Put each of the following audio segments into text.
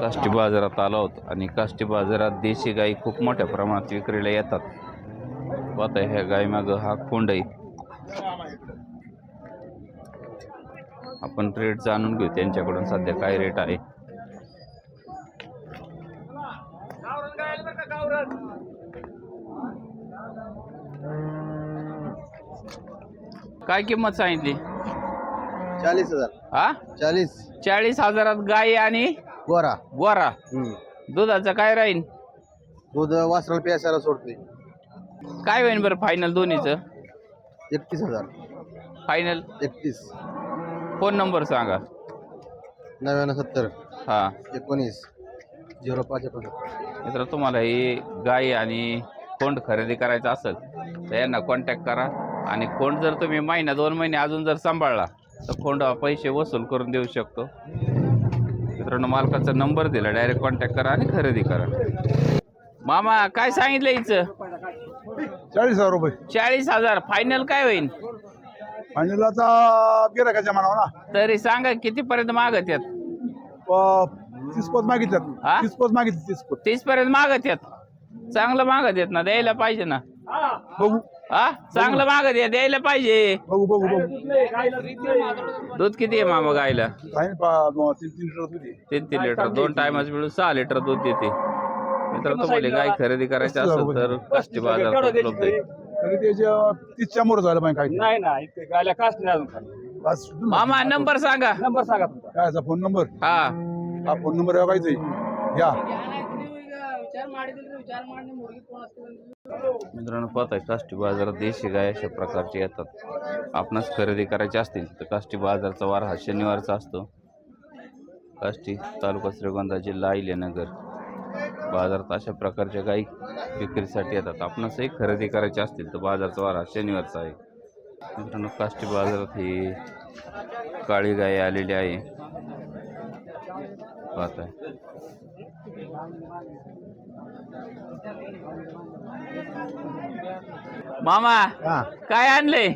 काष्टी बाजारात आलो आहोत आणि काष्टी बाजारात देशी गाई खूप मोठ्या प्रमाणात विक्रीला येतात. पाहता ह्या गाई माग हा कोंड आहे आपण रेट जाणून घेऊ त्यांच्याकडून सध्या काय रेट आहे. काय किंमत सांगितली? चाळीस हजार. हा? चाळीस. चाळीस हजारात गाई आणि गोरा. गोरा. दुधाचं काय राहील दूध वासराला प्यासाला सोडते काय होईल बरं फायनल दोन्हीचं? एकतीस हजार. फायनल एकतीस. फोन नंबर सांगा. नव्याण्णव सत्तर. हा. एकोणीस. झिरो पाच मित्र तुम्हाला ही गाय आणि कोंड खरेदी करायचं असेल तर यांना कॉन्टॅक्ट करा. आणि कोंड जर तुम्ही महिना दोन महिने अजून जर सांभाळला तर कोंड पैसे वसूल करून देऊ शकतो. मित्रांनो मालकाचा नंबर दिला. डायरेक्ट कॉन्टॅक्ट करा आणि खरेदी करा. मामा काय सांगितलं हिचं? चाळीस हजार रुपये. चाळीस हजार. फायनल काय होईल? फायनलचा गिराकाच्या म्हणावं ना. तरी सांगा कितीपर्यंत मागत यात तीस पोत हा? मागितल्यात. तीस पोत मागितली तीस पोत तीस पर्यंत मागत येत चांगलं मागत येत ना द्यायला पाहिजे ना. बघू. हा? चांगलं मागत येत द्यायला पाहिजे. बघू बघू बघू. दूध किती आहे मामा गायला? पा- तीन तीन लिटर होती तीन तीन लिटर दोन टायमाच मिळून सहा लिटर दूध देते. मित्र तुम्हाला गाय खरेदी करायची असेल तर काष्टी बाजार उपलब्ध आहे. तरी. त्याच्या तीसच्या मोर झालं पाहिजे काही नाही ना इथे गायला काच नाही अजून बस मामा नंबर सांगा. नंबर सांगा तुमचा. काय याचा फोन नंबर? हा. हा फोन नंबर बघायचा या. मित्रांनो पाहत आहे काष्टी बाजारात देशी गाय अशा प्रकारचे येतात. आपणास खरेदी करायची असतील तर काष्टी बाजारचा वार हा शनिवारचा असतो. काष्टी तालुका श्रीगोंदा जिल्हा अहिल्यानगर. बाजारात अशा प्रकारच्या गायी विक्रीसाठी येतात. आपणासही खरेदी करायची असतील तर बाजारचा वार हा शनिवारचा आहे. मित्रांनो काष्टी बाजारात ही काळी गाय आलेली आहे. पाहताय. मामा काय आणले?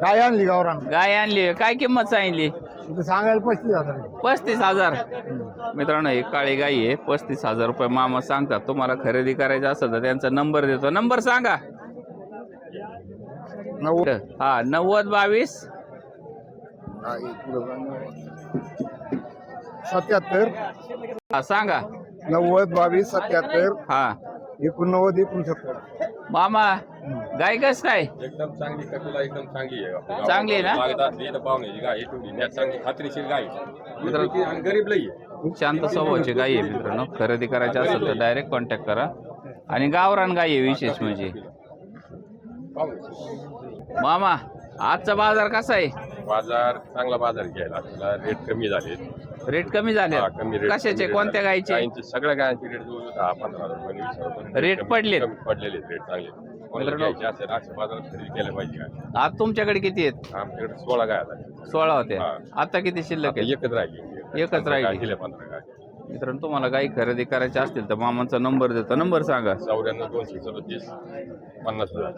काय आणली गावरान. गाय आणली. काय किंमत सांगितली? सांगायला पस्तीस हजार पस्तीस हजार. मित्रांनो ही काळी गाई आहे. पस्तीस हजार रुपये मामा सांगतात. तुम्हाला खरेदी करायचं असेल तर त्यांचा नंबर देतो. नंबर सांगा. नव्वद. हा नव्वद बावीस. सत्याहत्तर. हा सांगा. नव्वद बावीस सत्याहत्तर. हा. एकोणनव्वद एकोणसत्तर मामा गाय कस काय? एकदम चांगली कपिला एकदम चांगली आहे. चांगली आहे ना? लागत असली तर पाहुण्याची गाय ठेवली नाही चांगली खात्रीशीर गाय आहे. आणि गरीब लई आहे. शांत स्वभावाची गाय आहे मित्रांनो. खरेदी करायची असेल तर डायरेक्ट कॉन्टॅक्ट करा. आणि गावरान गाय आहे विशेष म्हणजे. पाहुण्याची. मामा आजचा बाजार कसा आहे? बाजार चांगला बाजार घ्यायला. आपल्याला रेट कमी झाले रेट कमी झाले. हा, कमी कशाचे? कमी कोणत्या. गायचे गायींचे सगळ्या गायांचे रेट जवळ दहा पंधरा रुपये वीस रुपये. रेट कमी- पडलेत? कमी पडलेले रेट चांगले. कोणाला मित्रांनो- घ्यायचे असेल अशा बाजारात खरेदी केल्या पाहिजे गाय. आज तुमच्याकडे किती आहेत? आमच्याकडे सोळा गाय आहेत. सोळा होत्या. हा. आता किती शिल्लक आता आहे एकच राहिली. एकच पंधरा राहिली. गाय दिल्या पंधरा गाय. मित्रांनो तुम्हाला गाई खरेदी करायची असतील तर मामांचा नंबर देतो. नंबर सांगा. चौऱ्याण्णव दोनशे सदतीस पन्नास हजार.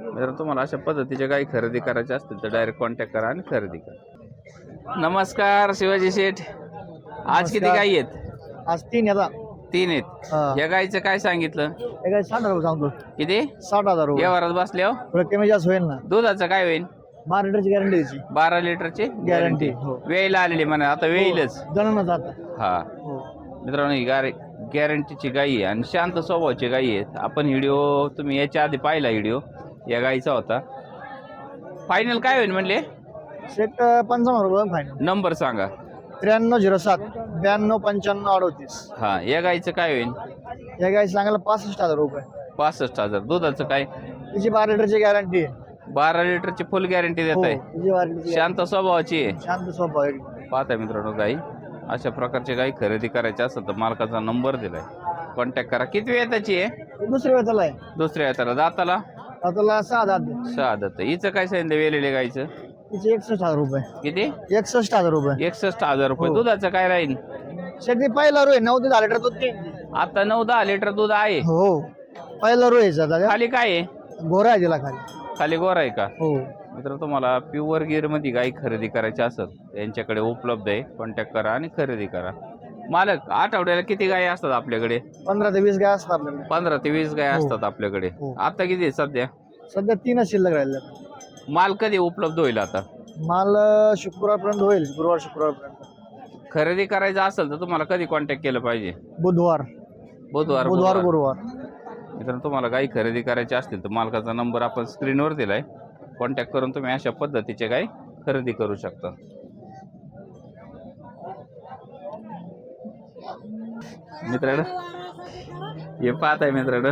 मित्रांनो तुम्हाला अशा पद्धतीच्या गाई खरेदी करायच्या असतील तर डायरेक्ट कॉन्टॅक्ट करा आणि खरेदी करा. नमस्कार शिवाजी शेठ. आज किती गाई आहेत? आज तीन येतात तीन आहेत. हा. या गाईचं काय सांगितलं? साठ हजार रुपये सांगतो. किती? साठ हजार रुपये. व्यवहारात बसल्यावर थोडं कमी जास्त होईल ना. दुधाचं काय होईल? बारा लिटरची गॅरंटी द्यायची बारा लिटरची गॅरंटी हो. वेळेला आलेली म्हणा आता वेळीलच. जणांना जात हा. हो. मित्रांनो ही गार गॅरंटीची गाई आहे आणि शांत स्वभावाची गाई आहेत. आपण व्हिडिओ तुम्ही याच्या आधी पाहिला व्हिडिओ या गाईचा होता. फायनल काय होईल म्हणले? सेट पंचावन्न रुपये फायनल नंबर सांगा. त्र्याण्णव झिरो सात ब्याण्णव पंच्याण्णव अडोतीस. हा या गाईचं काय होईल? या गाय सांगायला पासष्ट हजार रुपये. पासष्ट हजार. दुधाचं काय? तिची बारा लिटरची गॅरंटी आहे. बारा लिटरची फुल गॅरंटी हो देत आहे तिची बारा लिटरची शांत स्वभावाची आहे. guarantee. शांत स्वभाव आहे. पाहता मित्रांनो गाई अशा प्रकारची गाई खरेदी करायची असेल तर मालकाचा नंबर दिलाय. कॉन्टॅक्ट करा. किती वेताची आहे? ही दुसरी वेताला आहे. दुसऱ्या वेताला. दाताला? त्याला सहा दात आहे. सहा दात हिचं काय सांगितलं वेलेले गाईचं? तिचे एकसष्ट हजार रुपये. किती? एकसष्ट हजार रुपये. एकसष्ट हजार रुपये. हो. दुधाचं काय राहील? शेती पहिला रो आहे नऊ ते दहा लिटर दूध. आता नऊ दहा लिटर दूध आहे. हो. पहिला रो आहे दादा. खाली काय आहे? गोरा आहे तिला खाली. खाली गोर आहे का? हो. मित्र तुम्हाला प्युअर गिअरमध्ये गाई खरेदी करायची असेल यांच्याकडे उपलब्ध आहे. कॉन्टॅक्ट करा आणि खरेदी करा. मालक आठवड्याला किती गायी असतात आपल्याकडे? पंधरा ते वीस गाय असतात आपल्याकडे. पंधरा ते वीस गाय असतात आपल्याकडे. हो. आता किती आहे सध्या? सध्या तीनच शिल्लक राहिले माल कधी उपलब्ध होईल आता? माल अं, शुक्रवारपर्यंत होईल गुरुवार शुक्रवारपर्यंत. खरेदी करायचं असेल तर तुम्हाला कधी कॉन्टॅक्ट केलं पाहिजे? बुधवार. बुधवार बुधवार गुरुवार. मित्रांनो तुम्हाला गाई खरेदी करायची असतील तर मालकाचा नंबर आपण स्क्रीनवर दिलाय. कॉन्टॅक्ट करून तुम्ही अशा पद्धतीचे गाई खरेदी करू शकता. मित्रांनो हे पाहत आहे मित्रांनो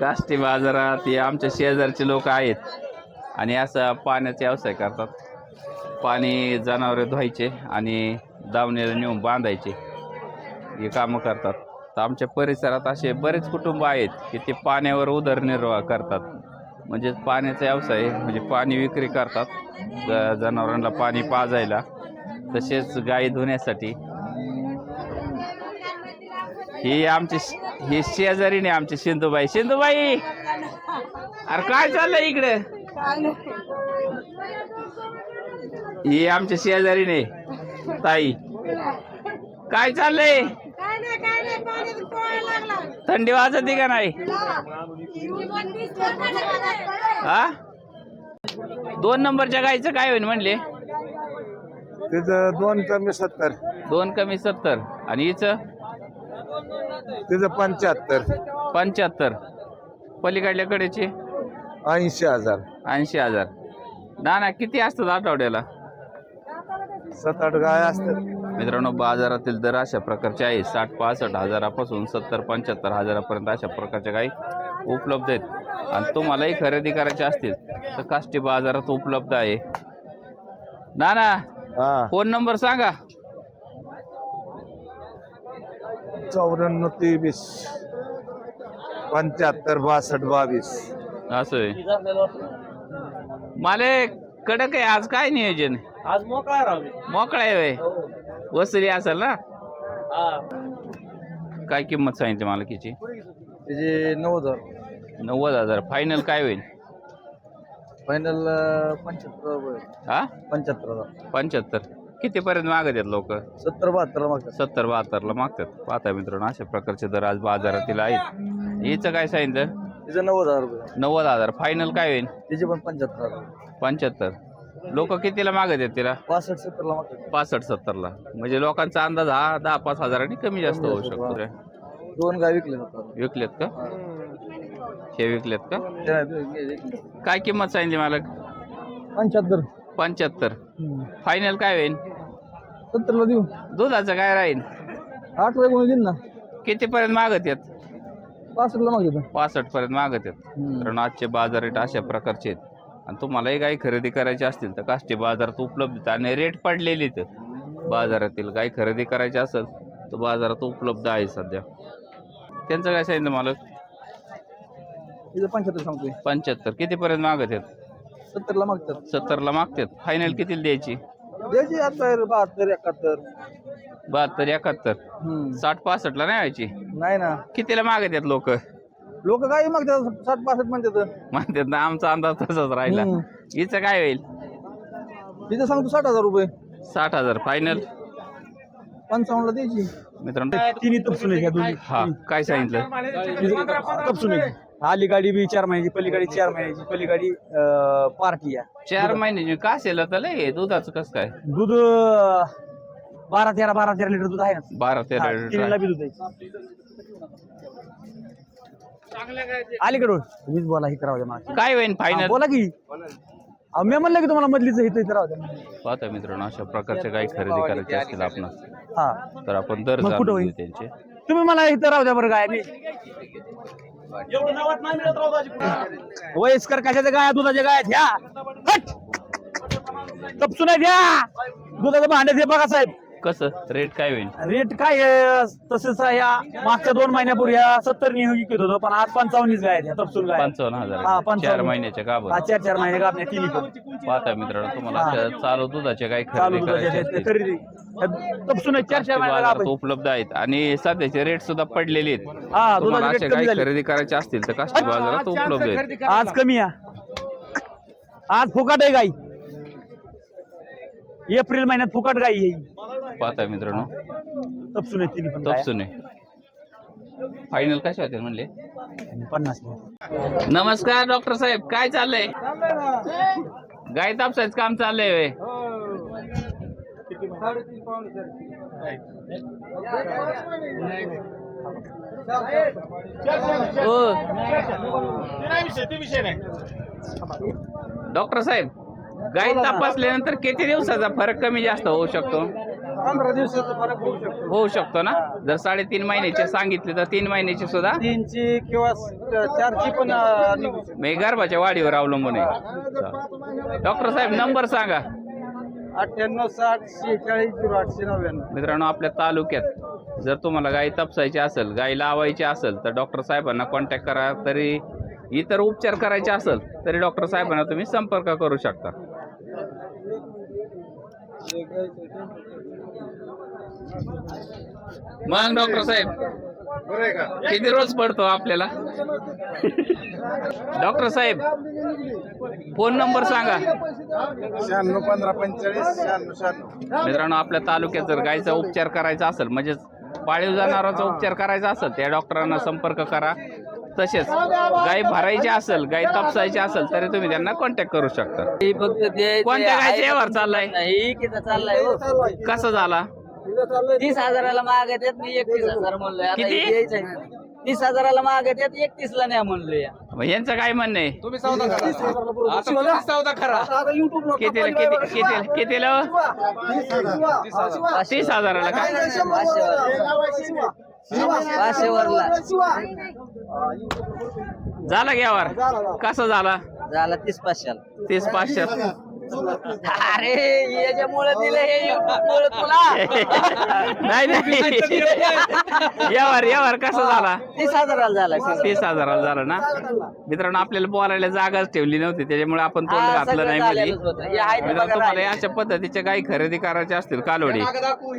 काष्टी बाजारात हे आमच्या शेजारचे लोक आहेत. आणि असं पाण्याचा व्यवसाय करतात. पाणी जनावरे धुवायचे आणि दावणीला नेऊन बांधायचे. हे कामं करतात. तर आमच्या परिसरात असे बरेच कुटुंब आहेत की ते पाण्यावर उदरनिर्वाह करतात. म्हणजे पाण्याचा व्यवसाय म्हणजे पाणी विक्री करतात. ज- जनावरांना पाणी पाजायला. तसेच गाई धुण्यासाठी. ही आमची ही शेजारीने आमची सिंधुबाई सिंधुबाई अरे काय चाललंय इकडे? ही आमच्या शेजारीने ताई. काय चाललंय? काय नाही काय नाही पाण्यात पोहायला लागला. थंडी वाजते का नाही? हा. दोन नंबरच्या गाईचं काय होईल म्हणले? तिथं दोन कमी सत्तर. दोन कमी सत्तर. आणि हिचं? तिथं पंच्याहत्तर. पंच्याहत्तर. पलीकडल्या कडेचे? ऐंशी हजार. ऐंशी हजार. ना ना किती असतात आठवड्याला? सात आठ गाय असतात. मित्रांनो बाजारातील दर अशा प्रकारचे आहे साठ पासष्ट हजारापासून सत्तर पंच्याहत्तर हजारापर्यंत अशा प्रकारच्या गाई उपलब्ध आहेत. आणि तुम्हालाही खरेदी करायच्या असतील तर काष्टी बाजारात उपलब्ध आहे. ना ना हा. फोन नंबर सांगा. चौऱ्याण्णव तेवीस पंच्याहत्तर बासष्ट बावीस. असं आहे. माले कडक आहे आज काय नियोजन? आज मोकळा राहू मोकळा आहे व्हय. वसुली असेल ना? काय किंमत सांगितली मालकीची? त्याचे नव्वद हजार. नव्वद हजार. फायनल काय होईल? फायनल पंच्याहत्तर हा? पंच्याहत्तर हजार. पंच्याहत्तर. कितीपर्यंत मागत आहेत लोक? सत्तर बहात्तर मागतात. सत्तर बहात्तरला मागतात. पाहता मित्रांनो अशा प्रकारचे दर आज बाजारातील आहेत. हिचं काय सांगितलं? त्याचे नव्वद हजार रुपये. नव्वद हजार. फायनल काय होईल? त्याचे पण पंच्याहत्तर हजार. पंच्याहत्तर. लोक कितीला मागत आहेत तिला पासष्ट सत्तरला मागतात पासष्ट सत्तरला. म्हणजे लोकांचा अंदाज हा दहा पाच हजारांनी कमी जास्त होऊ शकतो रे. दोन गाय विकले जातात विकलेत का? हे विकलेत का? पंच्याहत्तर काय किंमत सांगितली मला पंच्याहत्तर. फायनल काय होईल? सत्तरला देऊ. दुधाचं काय राहील? आठ रुपये कोणी देईन ना. कितीपर्यंत मागत आहेत पासष्टला मागतात पासष्ट पर्यंत मागत आहेत कारण आजचे बाजार रेट अशा प्रकारचे आहेत. आणि तुम्हालाही काही खरेदी करायची असतील तर काष्टी बाजारात उपलब्ध आणि रेट पडलेले आहेत. बाजारातील काही खरेदी करायची असेल तर बाजारात उपलब्ध आहे सध्या. त्यांचं काय सांगितलं मला तिथं पंच्याहत्तर सांगतोय. पंच्याहत्तर. कितीपर्यंत मागत आहेत सत्तरला मागतात. सत्तरला मागतात. फायनल कितीला द्यायची? द्यायची आता बहात्तर एकाहत्तर. बहात्तर एकाहत्तर. हम्म. साठ पासष्टला नाही व्हायची? नाही ना. कितीला मागत आहेत लोक? लोक काय मागतात? साठ पासष्ट म्हणतात. म्हणतात ना आमचा अंदाज तसाच राहिला. हम्म. हिचं काय होईल? तिथं सांगतो साठ हजार रुपये. साठ हजार फायनल पंचावन्नला द्यायची. मित्रांनो तिन्ही तपसून घ्या दोन्ही. हा काय सांगितलं? तपसून आली गाडी बी चार महिन्याची पलीगाडी चार महिन्याची पलीगाडी पार्टी आहे. चार महिन्याची. का असेल तर लय? दुधाचं कसं काय? दूध अं, बारा तेरा बारा तेरा लिटर दूध आहे ना. बारा तेरा लिटर तिन्हीला. बी दूध आहे. अलीकडून. तुम्हीच बोला हे करावं द्या मला. काय होईल हा, फायनल बोला की. अहो, मी म्हणलं की तुम्हाला मधलीच इथं इथं राहू द्या पाहता मित्रांनो अशा प्रकारच्या काही खरेदी करायची असतील आपण हा. तर आपण दर मग कुठं जाणून होईल? घेऊ त्यांचे. तुम्ही मला इथं राहू द्या बरं काय मी. वयस्कर कशाच्या गाय दुधाच्या गाय घ्या. हट! तपसून आहे घ्या दुधाचं भांडे हे बघा साहेब. कसं? रेट काय होईल? रेट काय आहे? तसंच आहे. या मागच्या दोन महिन्यापूर्वी या सत्तर नि विकत होतो पण आज पंचावन्नच गाय आहेत ह्या तपसून गाय. पंचावन्न हा, हजार पंचावन्न. चार महिन्याच्या का हा चार चार महिने गाभण्या तिन्ही पण. पाहता मित्रांनो तुम्हाला चालू दुधाचे काही चालू खरेदी दुधाच्या करायचे ते- ते असतील. खरेदी. ह्या तपसून आहे, चार चार महिने बाजारात गाभण. उपलब्ध आहेत. आणि सध्याचे रेट सुद्धा पडलेले आहेत. हा तुम्हाला दुधाचे असे रेट कमी काही झाले. खरेदी करायचे असतील तर काष्टी बाजारात उपलब्ध आहेत. आज कमी आहे आज फुकट आहे गाई. एप्रिल महिन्यात फुकट गाई येईल पाहताय मित्रांनो. तपसून आहे तिन्ही पण गाया. तपसून आहे. फायनल कशा होते म्हणले? पन्नास नमस्कार डॉक्टर साहेब. काय चाललंय? गाय तापसायचं काम चाललंय व्हय. हो. डॉक्टर साहेब गाय तपासल्यानंतर किती दिवसाचा फरक कमी जास्त होऊ शकतो? पंधरा दिवसाचा फरक होऊ शकतो. होऊ शकतो ना? जर साडेतीन महिन्याचे सांगितले तर तीन महिन्याचे सुद्धा? तीनची किंवा चारची पण अं, निघू शकतो. मी गर्भाच्या वाढीवर अवलंबून आहे. डॉक्टर साहेब नंबर सांगा. अठ्ठ्याण्णव साठ शेहेचाळीस झिरो आठशे नव्याण्णव. मित्रांनो आपल्या तालुक्यात जर तुम्हाला गाय तपसायची असेल गाय लावायची असेल तर डॉक्टर साहेबांना कॉन्टॅक्ट करा. तरी इतर उपचार करायचे असेल तरी डॉक्टर साहेबांना तुम्ही संपर्क करू शकता. मग डॉक्टर साहेब किती रोज पडतो आपल्याला? डॉक्टर साहेब फोन नंबर सांगा. शहाण्णव पंधरा पंचेचाळीस शहाण्णव शहाण्णव. मित्रांनो आपल्या तालुक्यात जर गायचा उपचार करायचा असेल म्हणजे पाळीव जनावरांचा उपचार करायचा असेल त्या डॉक्टरांना संपर्क करा. तसेच गाय भरायची असेल गाय तापसायची असेल तरी तुम्ही त्यांना कॉन्टॅक्ट करू शकता. ते फक्त ते कोणत्या गायचा व्यवहार चाललाय? नाही किती चाललाय हो. कसा झाला? तीस हजाराला मागत आहेत मी एकतीस हजार म्हणलोय. आता किती? हे. तीस हजाराला मागत आहेत एकतीस ला नाही म्हणलोय. मग यांचं काय म्हणणं आहे? चौदा खरा किती किती किती कितीला तीस हजाराला का? पाचशे वरला झाला घ्यावर कसा झाला? झाला तीस पाचशेला. तीस पाचशे अरे याच्यामुळे दिलं हे YouTube मुळे तुला. नाही नाही. यावर यावर कसा झाला? तीस हजाराला झाला तीस हजाराला झालं ना? मित्रांनो आपल्याला बोलायला जागाच ठेवली नव्हती त्याच्यामुळे आपण तोंड घातलं नाही. हे बघा तुम्हाला. अशा पद्धतीच्या काही खरेदी करायच्या असतील कालवडी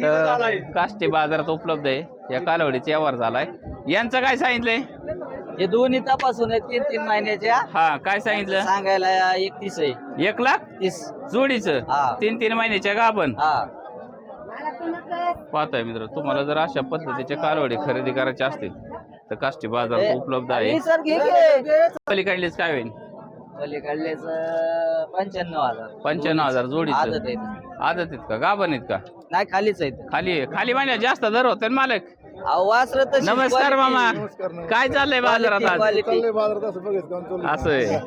तर काष्टी बाजारात उपलब्ध आहे. या कालवडीचा व्यवहार झालाय. यांचं काय सांगितलंय? हे दोन्ही तपासून तीन तीन महिन्याच्या. हा काय सांगितलं? सांगायला एकतीस आहे. एक लाख? तीस. जोडीचं? हा. तीन तीन महिन्याच्या का आपण? हा. पाहताय मित्र तुम्हाला जर अशा पद्धतीच्या कालवडी खरेदी करायच्या असतील तर काष्टी बाजारात उपलब्ध आहे. सर घे घे. पलीकडलीच काय होईल पलीकडलेच अं, पंच्याण्णव हजार. पंच्याण्णव हजार आदत जोडीचं आदत आहेत का? गाभण आहेत का? नाही खालीच आहेत. खाली. खाली म्हणजे जास्त दर होते ना मालक? नमस्कार. मामा. काय चाललंय बाजारात आज? असं आहे.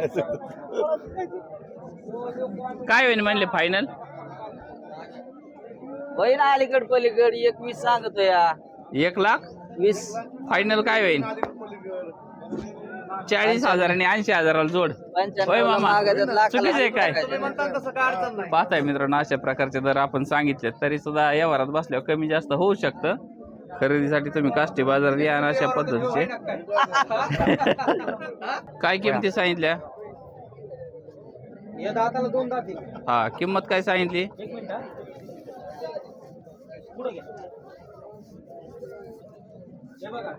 काय होईल म्हणले फायनल होईन अलीकड पलीकड एकवीस सांगतो या. एक लाख? वीस. फायनल काय होईल चाळीस हजार आणि ऐंशी हजाराला जोड. होय मामा. चुकीचं आहे काय. पाहताय मित्रांनो अशा प्रकारचे दर आपण सांगितले तरी सुद्धा व्यवहारात बसल्यावर कमी जास्त होऊ शकतं. खरेदीसाठी तुम्ही काष्टी बाजारात या आणि अशा पद्धतीचे. काय किमती सांगितल्या? हा किंमत काय सांगितली?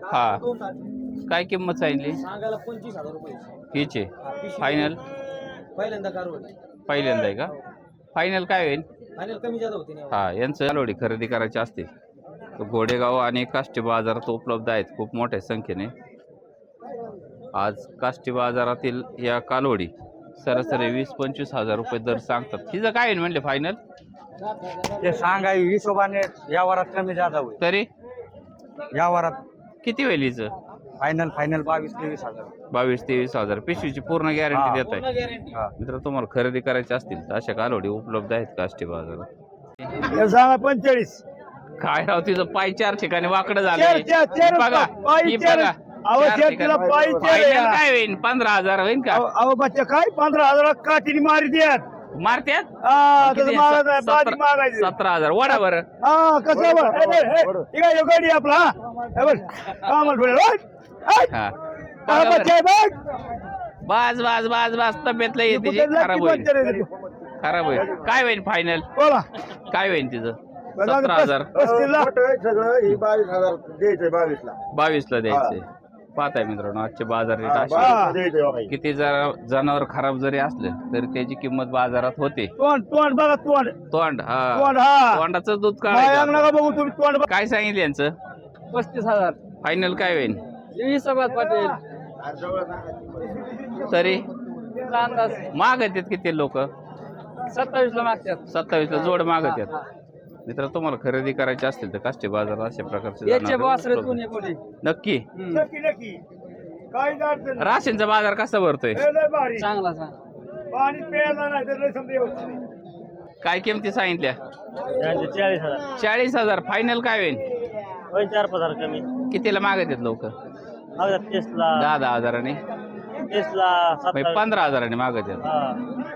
हा. काय किंमत सांगितली? हिचे. फायनल पहिल्यांदा पहिल्यांदा आहे का? फायनल काय होईल? फायनल कमी जादा होते नाही. हा यांचं खरेदी करायची असते घोडेगाव आणि काष्टी बाजारात उपलब्ध आहेत खूप मोठ्या संख्येने. आज काष्टी बाजारातील या कालवडी सरासरी वीस पंचवीस हजार रुपये दर सांगतात. तिचं काय होईल म्हणले फायनल ते सांगाय हिशोबाने या वरात कमी जादा होईल. तरी? या वरात किती होईल हिचं? फायनल फायनल बावीस तेवीस हजार. बावीस तेवीस हजार. पिशवीची पूर्ण गॅरंटी देत आहे हा. मित्र तुम्हाला खरेदी करायची असतील तर अशा कालवडी उपलब्ध आहेत काष्टी बाजारात. सांगा पंचेचाळीस. काय राव तिचं पाय चार ठिकाणी वाकडं झालं चार- चार बघा पाय ही चार- बघा. अहो, चार चार ठिकाणी. तिला पाय चार Final या. काय होईल पंधरा हजार होईल का? अहो अहो, बच्चा काय? पंधरा हजार काठीने मारी द्यात मारत्यात? हा किती? तसं मागायचं आहे, बाजी सतरा हजार. वडा बरं. हा कसं गाडी आपला हा? हे बघ हा मला पुढे. ओय, ओय. हा. हा, बघा बच्चा बरं. आहे, बघ. बाज बाज बाज बाज. तब्येत लई तिची कुठे खराब होईल. बच्चा रे तू? खराब होईल. काय होईल फायनल बोला. काय होईल तिचं? सतरा हजार. पस्तीसला. सगळं. ही बावीस हजार द्यायचंय बावीसला. बावीस ला द्यायचे पाहताय मित्रांनो आजचे बाजार रेट असे किती जरा जनावर खराब जरी असलं तरी त्याची किंमत बाजारात होते. तोंड तोंड बघा तोंड. तोंड हा. तोंड हा. तोंडाचं दूध मायांग काढायचं नका बघू तुम्ही तोंड बघा. काय सांगितलं यांचं? पस्तीस हजार. फायनल काय होईल? हिशोबात पाटील. तरी? अंदाज. मागत आहेत किती लोक? सत्तावीस ला मागतात सत्तावीस ला जोड मागत आहेत मित्र तुम्हाला खरेदी करायची असतील तर काष्टी बाजार अशा प्रकारचे नक्की. राशींचा बाजार कसा भरतोय? हे चांगला चांगला. पाणी प्यायला नाही तर लय समजा व्यवस्थित आहे. काय किमती सांगितल्या? चाळीस हजार. चाळीस हजार. फायनल काय होईल? चार हजार कमी. कितीला मागत आहेत लोक दहा दहा हजारांनी? म्हणजे पंधरा हजारांनी मागत आहेत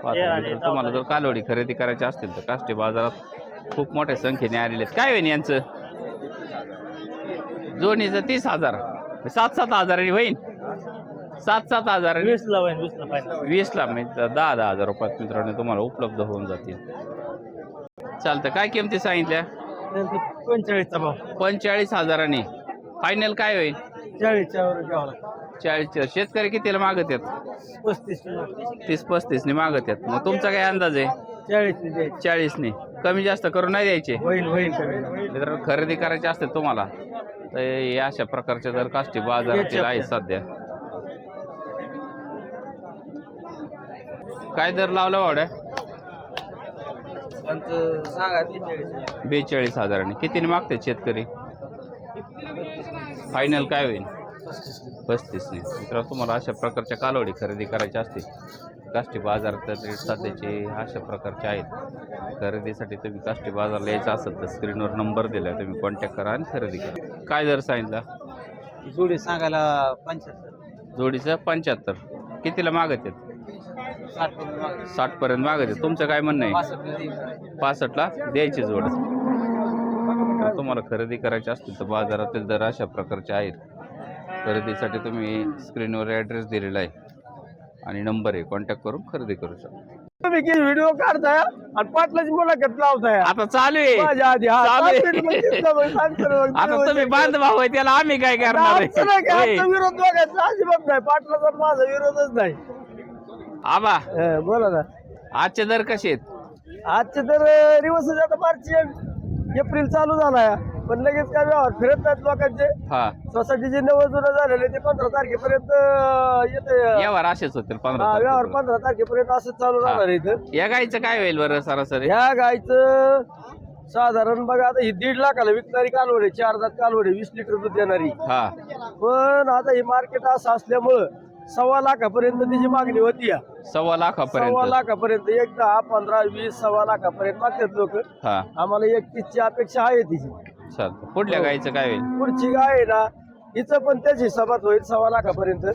मित्र, तुम्हाला जर कालवडी खरेदी करायची असतील तर काष्टी बाजारात खूप मोठ्या संख्येने आलेले आहेत. काय होईल यांचं? जोडणीचं तीस हजार. सात सात हजारांनी होईल सात सात हजारांनी. वीसला वीसला म्हणजे दहा दहा हजार रुपयात मित्रांनो तुम्हाला उपलब्ध होऊन जातील. चालतं काय किमती सांगितल्या? पंचेचाळीसचा भाव. पंचेचाळीस हजारांनी. फायनल काय होईल? चाळीसच्या वर घ्यावं लागतं चाळीस. शेतकरी कितीला मागत आहेत? पस्तीस तीस पस्तीसने मागत आहेत. मग तुमचा काय अंदाज आहे? चाळीस चाळीसने. कमी जास्त करून नाही द्यायचे? होईल होईल कमी मित्रांनो खरेदी करायची असते तुम्हाला तर हे अशा प्रकारचे जर काष्टी बाजारातील आहे सध्या. काय दर लावला वाड्या बेचाळीस हजाराने. कितीने मागते शेतकरी? फायनल काय होईल? पस्तीसने मित्रांनो तुम्हाला अशा प्रकारच्या कालवडी खरेदी करायच्या असतील काष्टी बाजारात रेट सध्याचे अशा प्रकारचे आहेत. खरेदीसाठी तुम्ही काष्टी बाजारला यायचं असेल तर स्क्रीनवर नंबर दिला तुम्ही कॉन्टॅक्ट करा आणि खरेदी करा. काय दर सांगितला? जोडी सांगायला पंच्याहत्तर. जोडीचं पंच्याहत्तर. कितीला मागत आहेत? साठ पर्यंत मागतात. साठपर्यंत मागत आहेत. तुमचं काय म्हणणं आहे. पासष्टला द्यायची जोड. तुम्हाला खरेदी करायची असतील तर बाजारातील दर अशा प्रकारचे आहेत. खरेदीसाठी तुम्ही स्क्रीनवर ॲड्रेस दिलेला आहे. आणि नंबर आहे. कॉन्टॅक्ट करून खरेदी करू शकता. तुम्ही व्हिडिओ काढताय? आणि पाटलाची मुलाखत लावताय. आता चालू आहे. माझ्या आधी हा चालू आहे. मिनिटं मग मग आता तुम्ही बांधभाव आहे त्याला आम्ही काय करणार आमचं नाही का? आहे? आमचा विरोध बघायचा अजिबात नाही. पाटलाचा आणि माझा विरोधच नाही. आबा. हं, बोला ना. आजचे दर कसे आहेत? आजचे तर रिवर्स आता मार्च एप्रिल चालू झालाय. पण लगेच काय व्यवहार फिरत नाहीत लोकांचे. हा. सोसायटीचे नव्वद जुनं झालेले ते पंधरा तारखेपर्यंत येते व्यवहार असेच होतील पंधरा व्यवहार तारखेपर्यंत. पंधरा तारखेपर्यंत असं चालू हा. राहणार आहे इथं. या गाईचं काय होईल बरं सरासरी? ह्या गायचं साधारण बघा आता ही दीड लाखाला विकणारी कालवड आहे चार दात कालवड आहे वीस लिटर दूध देणारी. हा. पण आता हे मार्केट असं असल्यामुळं सव्वा लाखापर्यंत तिची मागणी होती या. सव्वा सव्वा लाखापर्यंत लाखापर्यंत एक दहा पंधरा वीस सव्वा लाखापर्यंत मागतात लोक. हा. आम्हाला एकतीसची अपेक्षा आहे तिची. चालतं. पुढल्या गाईचं काय होईल? पुढची गाय आहे ना हिचं पण त्याच हिशोबात होईल सव्वा लाखापर्यंत.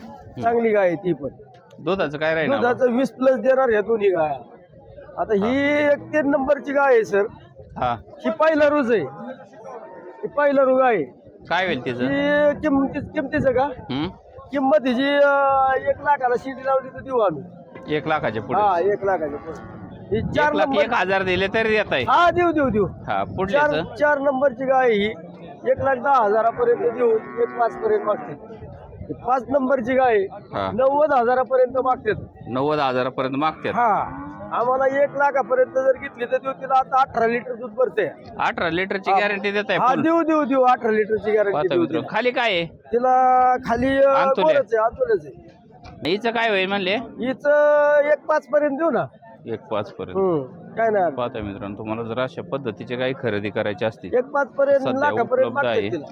चांगली गाय आहे ती पण. दुधाचं काय राहील आबा? दुधाचं वीस प्लस देणार ह्या दोन्ही गाय. आता ही एक तीन नंबरची गाय आहे सर. हा. ही पहिला रुज आहे. ही पहिला रुग आहे. काय होईल तिचं? ही किंमती किंमतीचं का? किंमत हिची अं, एक लाखाला शिडी लावली तर देऊ आम्ही. एक लाखाच्या पुढे. हा एक लाखाची पुढे. ही चार एक लाख नंबर एक हजार दिले तरी देत आहे. हा देऊ देऊ देऊ. हा चार पुढल्याच चार नंबरची गाय ही एक लाख दहा हजारापर्यंत देऊ एक पाच पर्यंत मागते पाच नंबरची गाय हा. नव्वद हजारापर्यंत मागते. नव्वद हजारापर्यंत मागतात हा. आम्हाला एक लाखापर्यंत जर घेतली तर देऊ तिला आता अठरा लिटर दूध भरते. अठरा लिटरची गॅरंटी देत हा आहे देऊ देऊ देऊ अठरा लिटरची गॅरंटी पाहता देऊ मित्र. खाली काय आहे? तिला खाली अं, आंतोले. गोरच आहे आंतोलेच आहे. हिचं काय होईल म्हणले? हिच एक पाच पर्यंत देऊ ना. एक पाच पर्यंत. हम्म. काय नाही पाहता मित्रांनो तुम्हाला जर अशा पद्धतीचे काही खरेदी करायची असतील एक पाच पर्यंत सध्या लाखापर्यंत उपलब्ध आहे. तिला.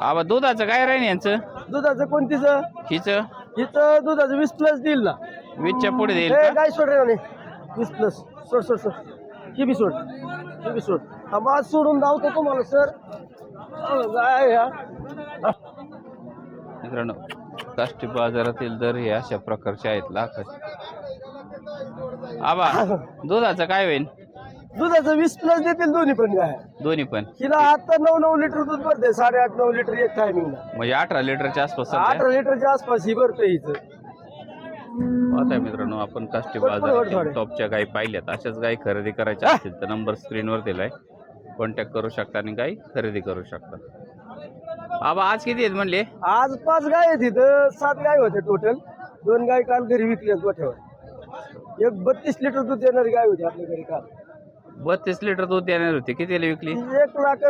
आबा दुधाचं काय राहील यांचं? दुधाचं कोणतीचं? हिचं? हिचं दुधाचं वीस प्लस देईल ना. वीसच्या पुढे देईल का? काय सोड रे म्हणे वीस प्लस सोड सोड सोड. ही बी सोड. ही बी सोड. आज सोडून धावतो तुम्हाला सर. काय ह्या मित्रांनो काष्टी बाजारातील दर हे अशा प्रकारचे आहेत लाखाचे. आबा दुधाचं काय होईल दुधाचं वीस प्लस देतील दोन्ही पण काय. दोन्ही पण. हिला आता नऊ नऊ लिटर दूध भरते साडेआठ नऊ लिटर एक टायमिंगला म्हणजे अठरा लिटरच्या आसपास अठरा लिटरच्या आसपास ही भरते हिचं. पाहताय मित्रांनो आपण काष्टी वर. टॉपच्या गायी पाहिल्यात. अशाच गायी खरेदी करायच्या असतील तर नंबर स्क्रीनवर दिलाय कॉन्टॅक्ट करू शकता आणि गायी खरेदी करू शकता. बाबा आज किती आहेत म्हणले? आज पाच गाय आहेत इथं. सात गाय होते टोटल दोन गाय काल घरी विकल्या गोठ्यावर. एक बत्तीस लिटर दूध देणारी गाय होती आपल्या घरी काल. बत्तीस लिटर दूध देणार होते. कितीला विकली? एक लाख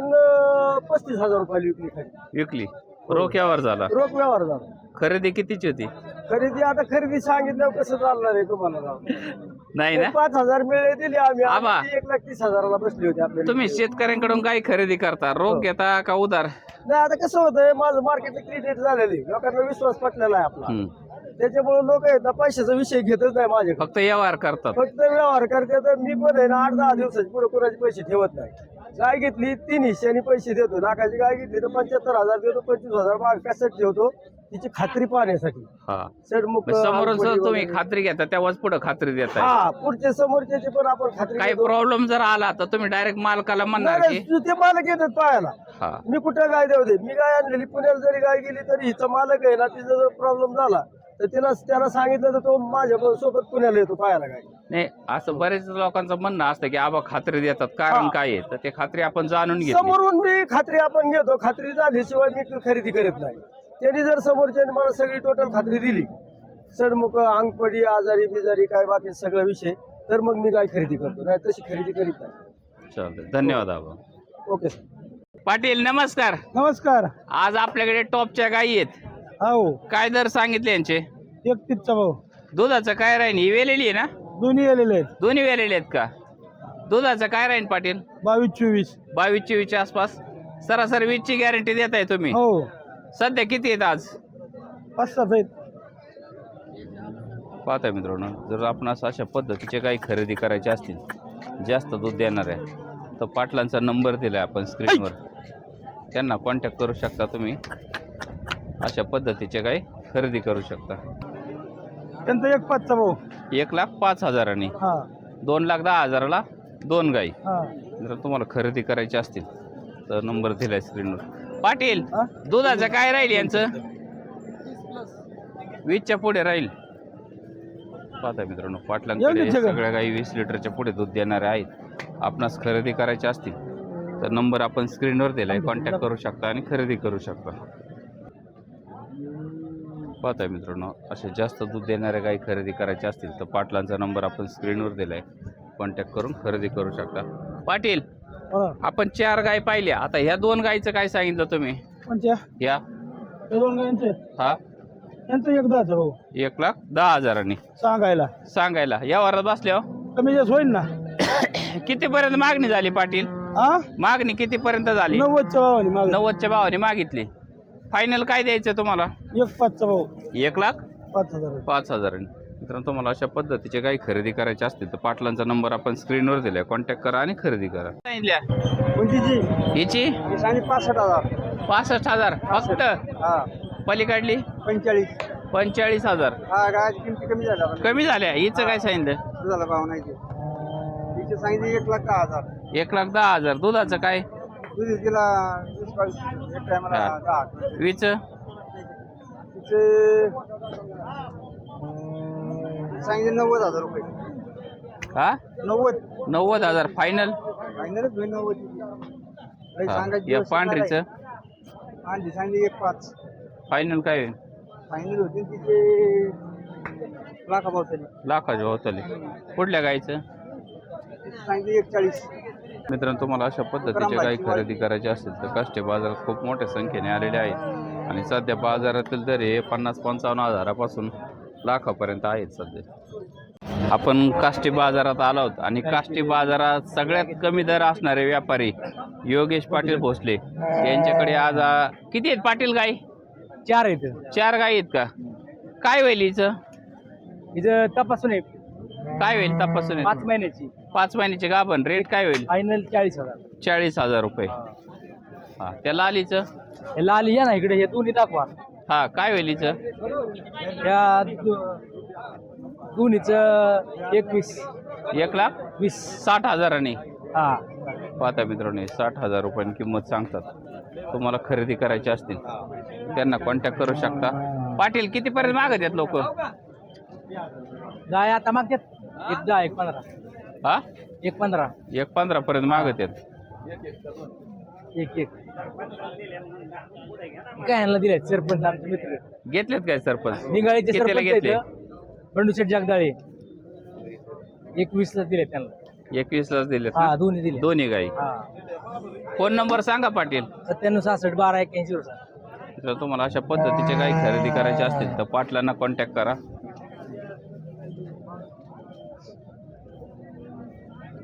पस्तीस हजार रुपयाला विकली खाली. विकली. रोक्यावर झाला. रोख व्यवहार झाला. खरेदी कितीची होती? खरेदी आता खरेदी सांगितल्यावर कसं चालणार आहे तुम्हाला? नाही ना? पाच हजार मिळले दिले आम्ही. आबा. आम्ही एक लाख तीस हजाराला बसली होती तुम्ही शेतकऱ्यांकडून काय खरेदी करता? रोख घेता का उधार? नाही आता कसं होतंय माझं मार्केटला क्रेडिट झालेली. लोकांना विश्वास पटलेला आहे आपला. हम्म. त्याच्यामुळे लोक आहेत ना पैशाचा विषय घेतच नाही माझे फक्त व्यवहार करतात. फक्त व्यवहार करते तर मी पण आहे ना आठ दहा दिवसाची पुढे कोणाचे पैसे ठेवत नाही. गाय घेतली तीन हिश्श्याने पैसे देतो. लाखाची गाय घेतली तर पंच्याहत्तर हजार देतो पंचवीस हजार माग कॅसेट ठेवतो. तिची खात्री पाहण्यासाठी हा. सडमुख मग जर अंगपट्टी तुम्ही. खात्री घेता तेव्हाच पुढे खात्री देताय. हा पुढचे समोरचे पण आपण खात्री काही घेतो. प्रॉब्लेम जर आला तर तुम्ही डायरेक्ट मालकाला म्हणणार नाही, की नाही, ते मालक येतात पाहायला. हा. मी कुठं गाय देऊ दे? मी गाय आणलेली. पुण्याला जरी गाय गेली तरी हिचा मालक आहे ना तिचा जर प्रॉब्लेम झाला तर तिला त्याला सांगितलं तर तो माझ्या सोबत पुण्याला येतो पाहायला गाय. नाही असं बरेच लोकांचं म्हणणं असतं की आबा खात्री देतात. कारण काय आहे? तर ते खात्री आपण जाणून घेतली. समोरून मी खात्री आपण घेतो. खात्री झाल्याशिवाय मी खरेदी करत नाही. त्यांनी जर समोरच्याने मला सगळी टोटल खात्री दिली सडमुख अंगपडी आजारी बिजारी काय बाकी सगळा विषय तर मग मी गाय खरेदी करतो? नाही तशी खरेदी करीत नाही. चालतंय धन्यवाद आबा. Okay sir. पाटील नमस्कार. नमस्कार. आज आपल्याकडे टॉपच्या गायी आहेत. हो. काय दर सांगितले यांचे? एकतीसचा भाऊ दुधाचं काय राहीन? ही वेलेली आहे ना? दोन्ही आलेले आहेत. दोन्ही वेलेले आहेत का? दुधाचं काय राहीन पाटील? बावीस चोवीस. बावीस चोवीसच्या आसपास. सरासरी वीसची गॅरंटी देत आहे तुम्ही. हो. सध्या किती आहेत आज? पाच सात आहेत. पाहताय मित्रांनो जर आपणास अशा पद्धतीचे काही खरेदी करायचे असतील जास्त दूध देणार आहे तर पाटलांचा नंबर दिला आहे आपण स्क्रीनवर. त्यांना कॉन्टॅक्ट करू शकता तुम्ही. अशा पद्धतीचे काही खरेदी करू शकता. त्यांचा एक पाचचा भाऊ. एक लाख पाच हजारांनी. हा. दोन लाख दहा हजाराला दोन गाई. हा. जर तुम्हाला खरेदी करायची असतील तर नंबर दिला आहे स्क्रीनवर. पाटील हा? दुधाचं काय राहील यांचं वीसच्या पुढे राहील पाहता मित्रांनो पाटलांकडे? सगळ्या काही वीस लिटरच्या पुढे दूध देणारे आहेत आपणास खरेदी करायची असतील तर नंबर आपण स्क्रीनवर दिलाय कॉन्टॅक्ट करू शकता आणि खरेदी करू शकता पाहताय मित्रांनो असे जास्त दूध देणाऱ्या गाई खरेदी करायचे असतील तर पाटलांचा नंबर आपण स्क्रीनवर दिलाय कॉन्टॅक्ट करून खरेदी करू शकता पाटील. आपण चार गाय पाहिल्या. आता ह्या दोन गायचं काय सांगितलं तुम्ही? कोणत्या या हे दोन गायांचे? हा. यांचं एक दहाचा भाऊ. एक लाख दहा हजारांनी. सांगायला. सांगायला. या वरात बसल्यावर कमी जास्त होईल ना? कितीपर्यंत मागणी झाली पाटील? हा मागणी कितीपर्यंत झाली? नव्वदच्या भावाने नव्वदच्या भावाने मागितली. फायनल काय द्यायचं तुम्हाला? एक पाचचा भाऊ. एक लाख पाच हजार पाच हजारांनी. मित्रांनो तुम्हाला अशा पद्धतीचे काही खरेदी करायचे असतील तर पाटलांचा नंबर आपण स्क्रीनवर दिलाय. कॉन्टॅक्ट करा आणि खरेदी करा. हिची ही पासष्ट हजार. पासष्ट हजार. फक्त? हा. पलीकडली पंचेचाळीस. पंचेचाळीस हजार. हा गायची किमती कमी झाल्या कमी झाल्या. हिचं काय सांगितलं? झाला भाव नाही ते. तिचे सांगितले एक लाख दहा हजार. एक लाख दहा हजार. दुधाचं काय? तिला वीस बावीस एक टायमाला हा. दहा वीच तिचे सांगितले नव्वद हजार रुपये. हा? नव्वद. नव्वद हजार. फायनल फायनलच होईल नव्वद. लई सांगायची या पांढरीचं? सांगितली एक पाच. फायनल काय होईल? फायनल होती तिचे लाखा भाव तरी लाखाच्या होतले कुठल्या गायचं सांगितली एक चाळीस मित्रांनो तुम्हाला अशा पद्धतीचे काही खरेदी करायचे असतील तर काष्टी बाजारात खूप मोठ्या संख्येने आलेले आहेत. आणि सध्या बाजारातील दर हे पन्नास पंचावन्न हजारापासून लाखापर्यंत आहेत सध्या. आपण काष्टी बाजारात आलो आहोत आणि काष्टी बाजारात सगळ्यात कमी दर असणारे व्यापारी योगेश पाटील भोसले. यांच्याकडे आज आ, किती आहेत पाटील गाई? चार आहेत. चार गाई आहेत का? काय होईल हिचं? इथं तपासून आहे काय होईल तपासून पाच महिन्याची. पाच महिन्याचे गाभण रेट काय होईल? फायनल चाळीस हजार. चाळीस हजार रुपये. हा त्या लालीचं? हे लाल या ना इकडे हे दोन्ही दाखवा. हा काय हिचं या दोन्हीच एकवीस. एक लाख? वीस. साठ हजारांनी? हा. पाहता मित्रांनो साठ हजार रुपयांनी किंमत सांगतात. तुम्हाला खरेदी करायची असतील त्यांना कॉन्टॅक्ट करू शकता. पाटील कितीपर्यंत मागत आहेत लोक? गाय आता मागतात. एक दहा एक पंधरा. हा? एक पंधरा. एक पंधरा पर्यंत मागत आहेत. एक एक. काय दिले सरपंच आमचे मित्र. घेतलेत काय सरपंच? निघाळीचे कितीला सरपंच घेतले? आहेत बंडू शेठ जगदाळे. एकवीस ला दिले त्यांना. एकवीस लाच दिलेत हा? दोन्ही दिले दोन्ही गाई हा. फोन नंबर सांगा पाटील. सत्त्याण्णव सहासष्ट बारा एक्क्याऐंशी वर जर तुम्हाला अशा पद्धतीचे काही खरेदी करायचे असतील तर पाटलांना कॉन्टॅक्ट करा.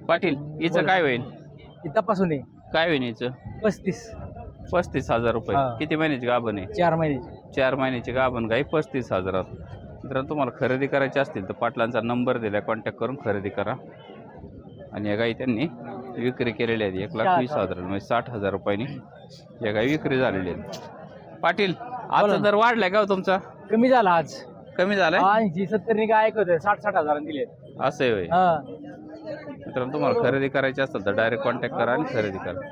पाटील हिचं काय होईल? तपासून ये. काय होईल हिचं? पस्तीस. पस्तीस हजार रुपये. हा. किती महिन्याची गाभण आहे? चार महिन्याची. चार महिन्याची गाभण गाई पस्तीस हजारात. जर तुम्हाला खरेदी करायची असतील तर पाटलांचा नंबर दिला कॉन्टॅक्ट करून खरेदी करा. आणि या गाई त्यांनी विक्री केलेल्या आहेत. एक लाख वीस हजार. म्हणजे साठ हजार रुपयांनी या गाई विक्री झालेली आहेत. पाटील आता दर वाढलाय का हो तुमचा? कमी झाला आज. कमी झालाय? ऐंशी सत्तर काय ऐकत साठ साठ हजारांनी दिले असं आहे होय. हा. मित्रांनो तुम्हाला खरेदी करायची असेल तर डायरेक्ट कॉन्टॅक्ट करा आणि खरेदी करा.